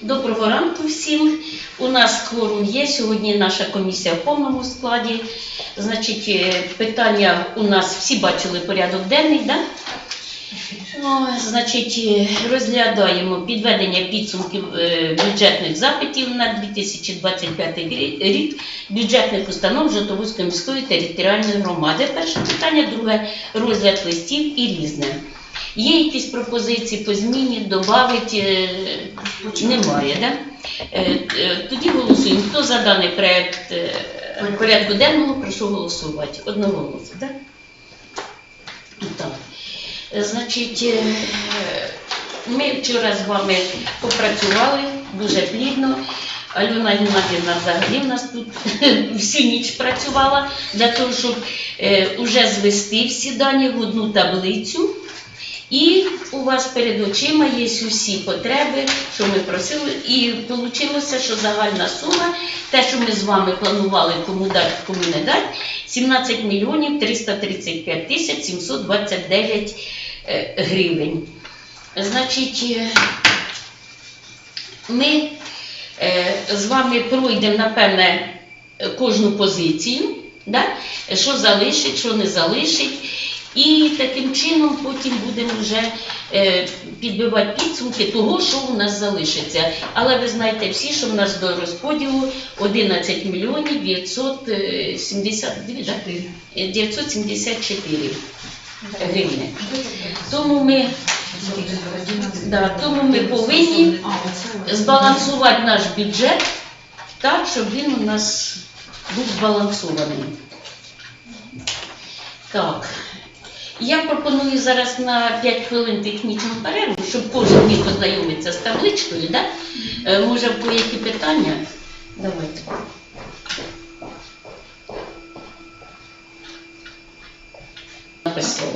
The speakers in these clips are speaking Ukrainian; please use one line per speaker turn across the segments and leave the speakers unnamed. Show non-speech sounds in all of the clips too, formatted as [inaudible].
Доброго ранку всім. У нас кворум є. Сьогодні наша комісія в повному складі. Значить, е, питання у нас всі бачили порядок денний, да? Ну, значить, е, розглядаємо підведення підсумків е, бюджетних запитів на 2025 рік бюджетних установ Житомирської міської територіальної громади. Перше питання, друге розгляд листів і різне. Є якісь пропозиції по зміні, додати? Немає, да? Е, е, Тоді голосуємо. Хто за даний проект е, порядку денного, прошу голосувати. Одного голосу, так? Е, Значить, е, ми вчора з вами попрацювали дуже плідно. Альона Геннадівна взагалі в нас тут [laughs] всю ніч працювала для того, щоб е, уже звести всі дані в одну таблицю. І у вас перед очима є усі потреби, що ми просили, і вийшло, що загальна сума, те, що ми з вами планували, кому дати, кому не дати, 17 мільйонів 335 тисяч 729 е, гривень. Значить, е, ми е, з вами пройдемо, напевне, кожну позицію, да? що залишить, що не залишить. І таким чином потім будемо вже е, підбивати підсумки того, що у нас залишиться. Але ви знаєте всі, що в нас до розподілу 11 мільйонів 970. Е, 974 гривні. Тому ми, да, тому ми повинні збалансувати наш бюджет так, щоб він у нас був збалансований. Так. Я пропоную зараз на 5 хвилин технічну перерву, щоб кожен міг познайомитися з табличкою, да? Е, Може, по які питання? Давайте. Написала.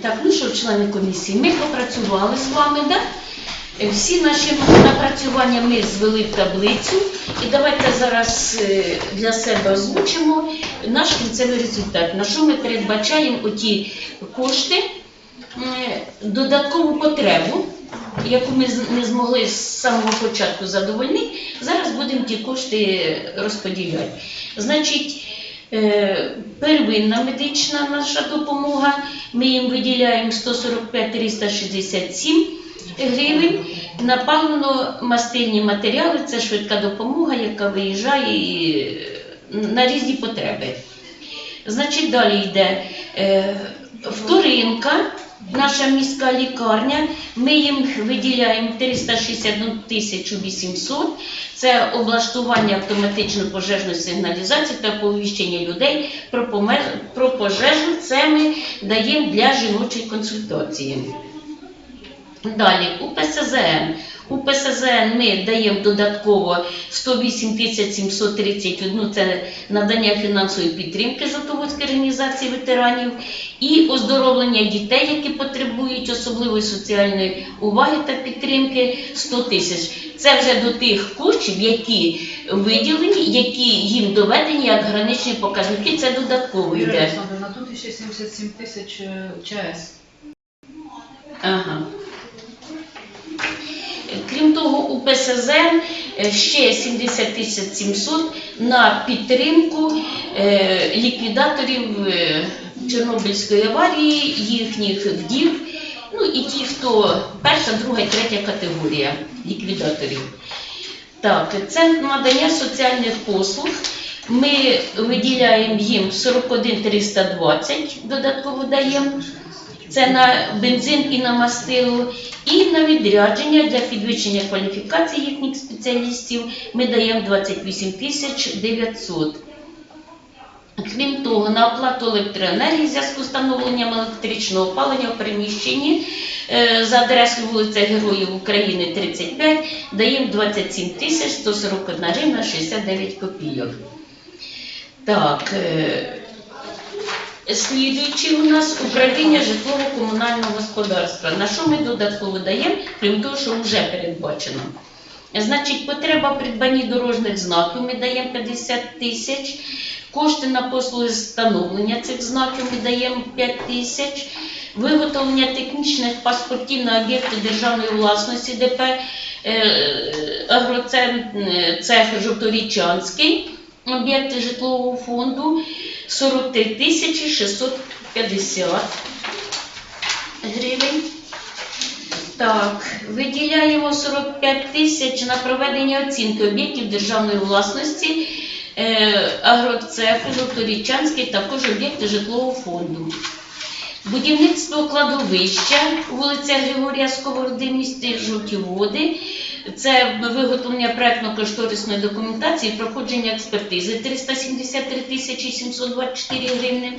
Так, ну що, члени комісії, ми попрацювали з вами, да? Е, Всі наші напрацювання ми звели в таблицю. І давайте зараз е, для себе озвучимо наш кінцевий результат. На що ми передбачаємо оті кошти, е, додаткову потребу, яку ми не змогли з самого початку задовольнити. Зараз будемо ті кошти розподіляти. Значить, Е, Первинна медична наша допомога. Ми їм виділяємо 145 367 гривень. Напалено-мастильні матеріали це швидка допомога, яка виїжджає е, на різні потреби. Значить, далі йде е, вторинка, наша міська лікарня. Ми їм виділяємо 361 тисячу 800. Це облаштування автоматичної пожежної сигналізації та оповіщення людей про пожежу. Це ми даємо для жіночої консультації. Далі, у ПСЗН. У ПСЗН ми даємо додатково 108 тисяч 731, це надання фінансової підтримки Жовтоводської організації ветеранів і оздоровлення дітей, які потребують особливої соціальної уваги та підтримки 100 тисяч. Це вже до тих коштів, які виділені, які їм доведені як граничні показники, це додатково йде.
Тут ще 77 тисяч е, ЧАЕС.
Ага. ПСЗН е, ще 70 тисяч 700 на підтримку е, ліквідаторів е, Чорнобильської аварії, їхніх вдів, ну і ті, хто перша, друга і третя категорія ліквідаторів. Так, це надання соціальних послуг. Ми виділяємо їм 41 320, додатково даємо. Це на бензин і на мастило, і на відрядження для підвищення кваліфікації їхніх спеціалістів ми даємо 28 тисяч 900. Крім того, на оплату електроенергії в зв'язку з встановленням електричного опалення в приміщенні е, за адресою вулиця Героїв України 35 даємо 27 тисяч 141 гривна 69 копійок. Так, е, Слідуючи у нас управління житлово-комунального господарства. На що ми додатково даємо, крім того, що вже передбачено? Значить, потреба придбання дорожніх знаків ми даємо 50 тисяч. Кошти на послуги встановлення цих знаків ми даємо 5 тисяч. Виготовлення технічних паспортів на об'єкти державної власності ДП е, агроцех Жовторічанський, об'єкти житлового фонду 43 тисячі 650 гривень. Так, виділяємо 45 тисяч на проведення оцінки об'єктів державної власності, е, агроцеху, Жовторічанський, також об'єкти житлового фонду. Будівництво кладовища, вулиця Григорія Сковороди, місті Жовті. Це виготовлення проектно-кошторисної документації, проходження експертизи 373 тисячі 724 гривни.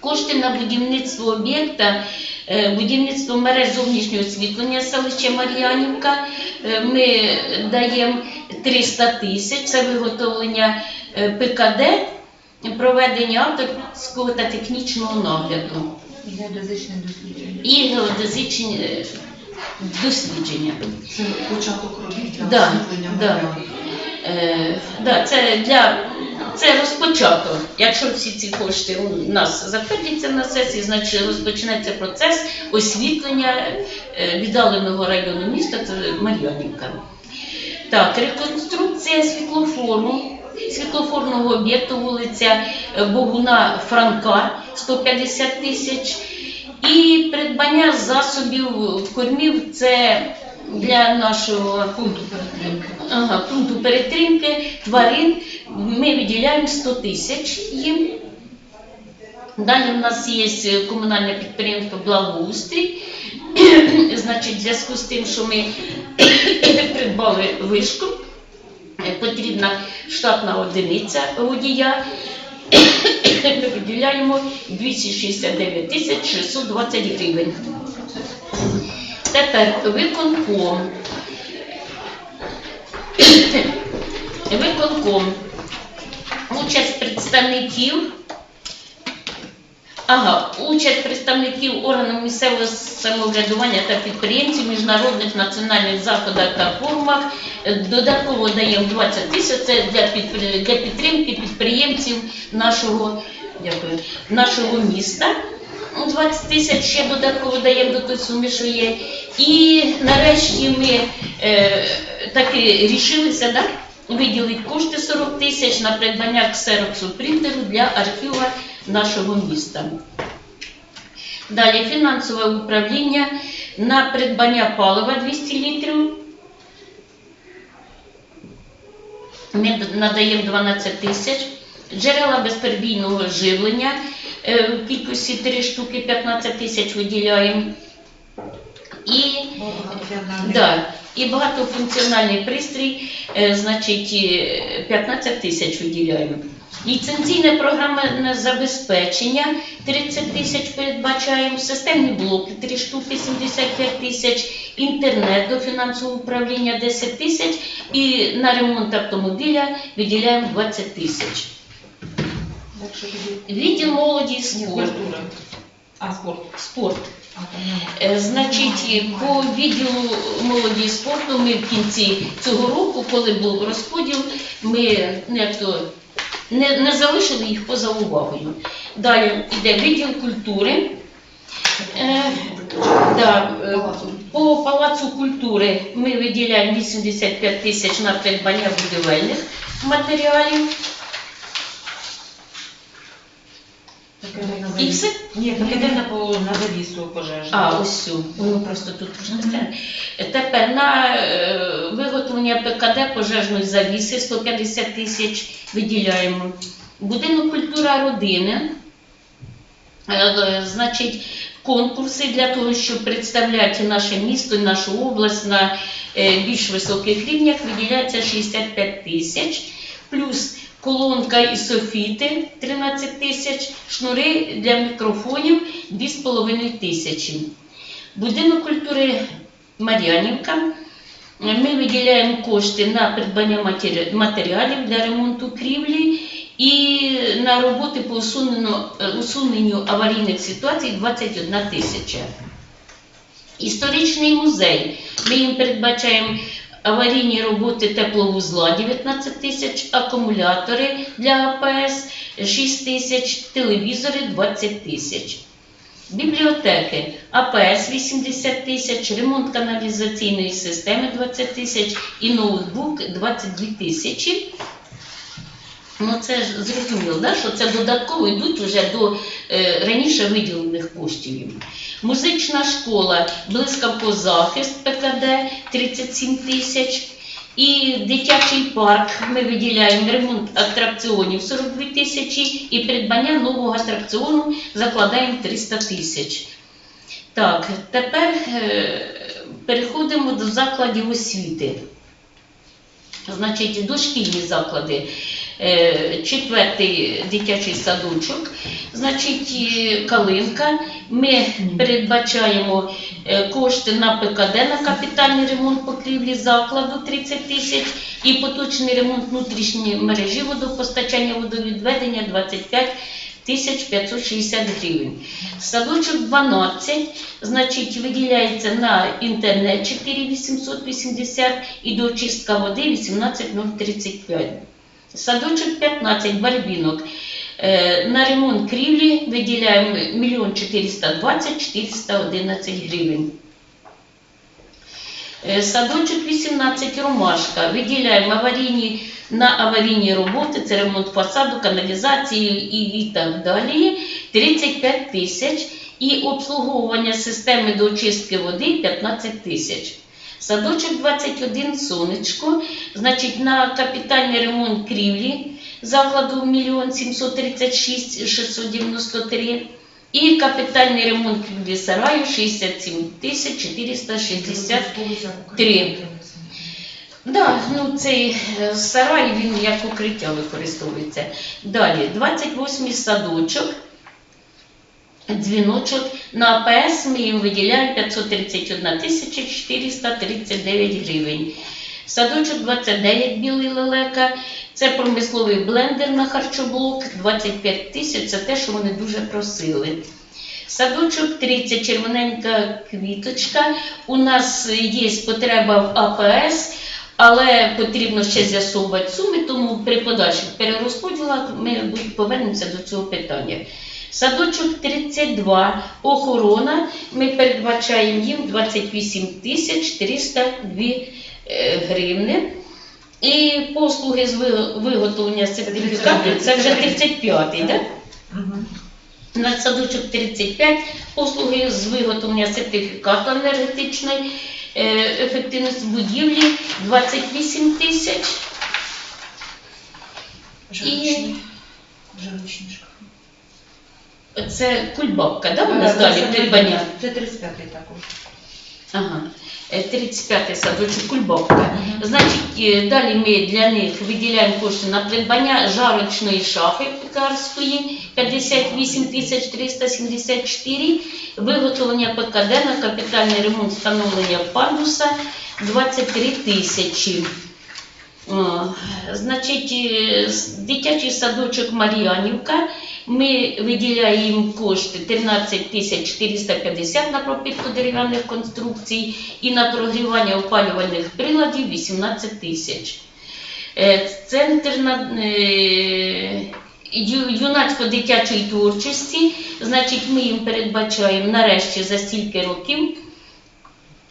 Кошти на будівництво об'єкта, е, будівництво мереж зовнішнього освітлення селища Мар'янівка. Е, Ми даємо 300 тисяч, це виготовлення е, ПКД, проведення авторського та технічного нагляду
Геодезичне дослідження.
і геодезичні е, дослідження.
Це початок робіт для
Да,
освітлення
да. Е, да, це для це розпочато. Якщо всі ці кошти у нас затвердяться на сесії, значить розпочнеться процес освітлення е, віддаленого району міста, Мар'янівка. Так, реконструкція світлофору, світлофорного об'єкту вулиця Богуна Франка 150 тисяч. І придбання засобів кормів це для нашого
Пункту перетримки.
тварин ми виділяємо 100 тисяч їм. Далі в нас є комунальне підприємство Благоустрій. [clears throat] Значить, в зв'язку з тим, що ми [clears throat] придбали вишку, потрібна штатна одиниця водія. [clears throat] Виділяємо 269 тисяч 620 гривень. Тепер виконком. [coughs] Виконком. Участь представників. Ага, участь представників органів місцевого самоврядування та підприємців міжнародних національних заходах та форумах. Додатково даємо 20 тисяч для підтримки підприємців нашого, дякую, нашого міста. Ну, 20 тисяч ще додатково даємо до тої суми, що є. І нарешті ми е, таки рішилися, да? виділити кошти 40 тисяч на придбання ксероксу принтеру для архіва нашого міста. Далі фінансове управління на придбання палива 200 літрів. Ми надаємо 12 тисяч. Джерела безперебійного живлення е, в кількості 3 штуки 15 тисяч виділяємо. І. Да, і багатофункціональний пристрій, е, значить, е, 15 тисяч виділяємо. Ліцензійне програмне забезпечення 30 тисяч передбачаємо, системні блоки 3 штуки 75 тисяч, інтернет до фінансового управління 10 тисяч і на ремонт автомобіля виділяємо 20 тисяч. Відділ молоді і спорту.
культура. А, спорт.
Спорт.
А, там нема.
Е, Значить, по відділу молоді і спорту ми в кінці цього року, коли був розподіл, ми ну, то, не, не залишили їх поза увагою. Далі йде відділ культури. Е, да, е, по палацу культури ми виділяємо 85 тисяч на придбання будівельних матеріалів.
Таке на
І все.
Ні, таке на, по- на завісу пожежну.
А, ось цю. Воно просто тут це. Тепер на е, виготовлення ПКД пожежної завіси 150 тисяч виділяємо. Будинок культура родини. Е, е, Значить, конкурси для того, щоб представляти наше місто нашу область на е, більш високих рівнях, виділяється 65 тисяч, плюс колонка і софіти 13 тисяч, шнури для мікрофонів 2,5 тисячі. Будинок культури Мар'янівка. Ми виділяємо кошти на придбання матеріалів для ремонту крівлі і на роботи по усуненню, е, аварійних ситуацій 21 тисяча. Історичний музей. Ми їм передбачаємо аварійні роботи тепловузла 19 тисяч, акумулятори для АПС 6 тисяч, телевізори 20 тисяч. Бібліотеки АПС 80 тисяч, ремонт каналізаційної системи 20 тисяч і ноутбук 22 тисячі. Ну це ж зрозуміло, да? що це додатково йдуть вже до е, раніше виділених коштів. Музична школа, блискавко захист ПКД 37 тисяч. І дитячий парк ми виділяємо ремонт атракціонів 42 тисячі і придбання нового атракціону закладаємо 300 тисяч. Так, тепер е, переходимо до закладів освіти. Значить, дошкільні заклади. Е, Четвертий дитячий садочок, значить, калинка. Ми передбачаємо е, кошти на ПКД на капітальний ремонт покрівлі закладу 30 тисяч і поточний ремонт внутрішньої мережі водопостачання водовідведення 25 тисяч 560 гривень. Садочок 12, значить, виділяється на інтернет 4880 і до очистка води 18035. Садочок 15, Барбінок. Е, На ремонт крівлі виділяємо 1 420 411 гривень. Е, Садочок 18 Ромашка. Виділяємо аварійні, на аварійні роботи, це ремонт фасаду, каналізації і, так далі. 35 тисяч. І обслуговування системи до очистки води 15 тисяч. Садочок 21 сонечко, значить на капітальний ремонт крівлі закладу 1 736 693 і капітальний ремонт крівлі сараю 67 тисяч 463. Да, ну цей е, сарай він як укриття використовується. Далі 28 садочок. Дзвіночок на АПС ми їм виділяємо 531 тисяча 439 гривень. Садочок 29 білий лелека. Це промисловий блендер на харчоблок 25 тисяч. Це те, що вони дуже просили. Садочок 30, червоненька квіточка. У нас є потреба в АПС, але потрібно ще з'ясовувати суми, тому при подальших перерозподілах ми повернемося до цього питання. Садочок 32, охорона. Ми передбачаємо їм 28 тисяч 302 е, гривни. І послуги з виготовлення сертифікатів, це вже 35-й, так? На садочок 35 послуги з виготовлення сертифікату енергетичної е, ефективності будівлі 28 тисяч.
Жовчний. Жовчний шкаф.
Це кульбабка, да, у нас далі придбання?
Це 35-й також.
Ага. Е, 35 садочок кульбабка. Значить, е, далі ми для них виділяємо кошти на придбання жарочної шафи пекарської 58 тисяч 374, виготовлення ПКД на капітальний ремонт встановлення пандуса 23 тисячі. Значить, е, дитячий садочок Мар'янівка. Ми виділяємо кошти 13 тисяч 450 на пропитку дерев'яних конструкцій і на прогрівання опалювальних приладів 18 тисяч. Е, Центр е, юнацько-дитячої творчості, значить, ми їм передбачаємо нарешті за стільки років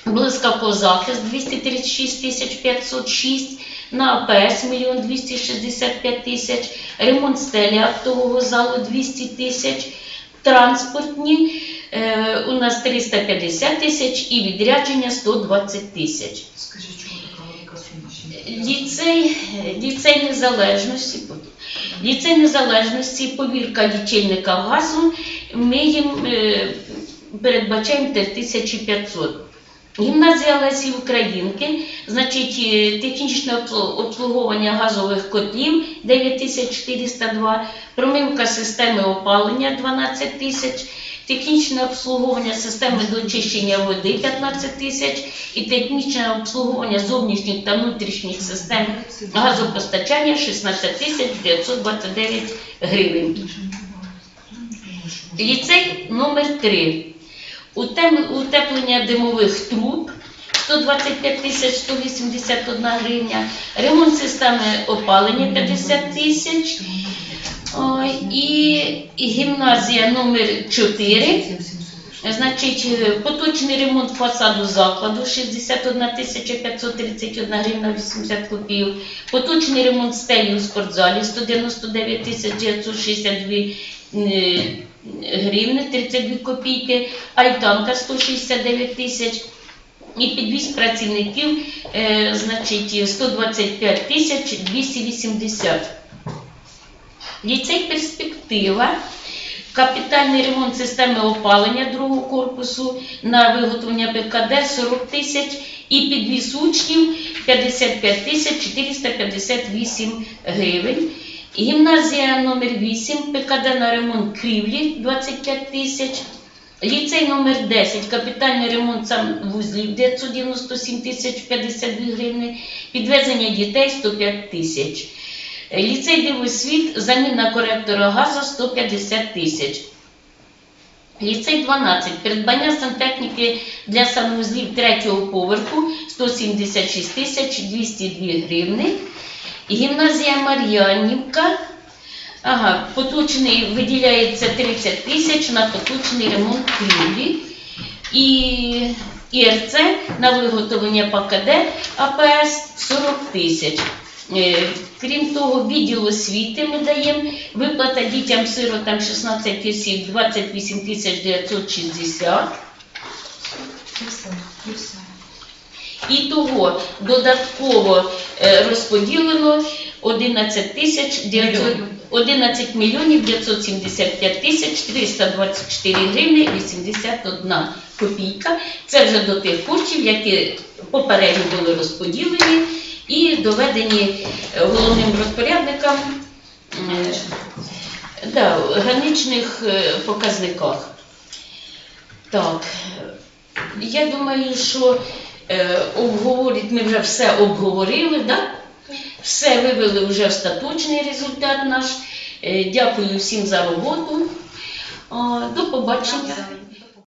Блискавко захист 236 тисяч 506, на АПС 1 265 тисяч, ремонт стелі актового залу 200 тисяч, транспортні е, у нас 350 тисяч і відрядження 120 тисяч.
Скажи, чому така велика сума?
Ліцей, ліцей незалежності, ліцей незалежності, повірка лічильника газу, ми їм е, передбачаємо 3500. Гімназія Лесі Українки, значить, е, технічне обслуговування газових котлів 9402, промивка системи опалення 12 тисяч, технічне обслуговування системи до очищення води 15 тисяч і технічне обслуговування зовнішніх та внутрішніх систем газопостачання 16 тисяч 929 гривень. Ліцей номер 3. Утеплення димових труб 125 тисяч 181 гривня, ремонт системи опалення 50 тисяч, і, гімназія номер 4 Значить, поточний ремонт фасаду закладу 61 тисяча 531 гривна 80 копійок. Поточний ремонт стелі у спортзалі 199 тисяч 962 е, гривни 32 копійки. Альтанка 169 тисяч. І підвіз працівників, е, значить, 125 тисяч 280. Ліцей перспектива. Капітальний ремонт системи опалення другого корпусу на виготовлення ПКД 40 тисяч і підвіз учнів 55 тисяч 458 гривень. Гімназія номер 8 ПКД на ремонт крівлі 25 тисяч. Ліцей номер 10 капітальний ремонт санвузлів 997 тисяч 52 гривни. Підвезення дітей 105 тисяч. Ліцей дивосвіт, заміна коректора газу 150 тисяч. Ліцей 12, придбання сантехніки для санвузлів третього поверху 176 тисяч 202 гривни. Гімназія Мар'янівка, ага, поточний виділяється 30 тисяч на поточний ремонт крівлі. І ІРЦ на виготовлення ПКД АПС 40 тисяч. Е, Крім того, відділ освіти ми даємо виплата дітям-сиротам 16 осіб 28 тисяч 960.
Все, все.
І того додатково е, розподілено 11 тисяч 900
Мільйонів.
11 мільйонів 975 тисяч 324 гривні 81 копійка. Це вже до тих коштів, які попередньо були розподілені і доведені е, головним розпорядникам е, да, в граничних показниках. Так, я думаю, що е, обговорить, ми вже все обговорили, да? все вивели вже остаточний результат наш. Е, дякую всім за роботу. До побачення.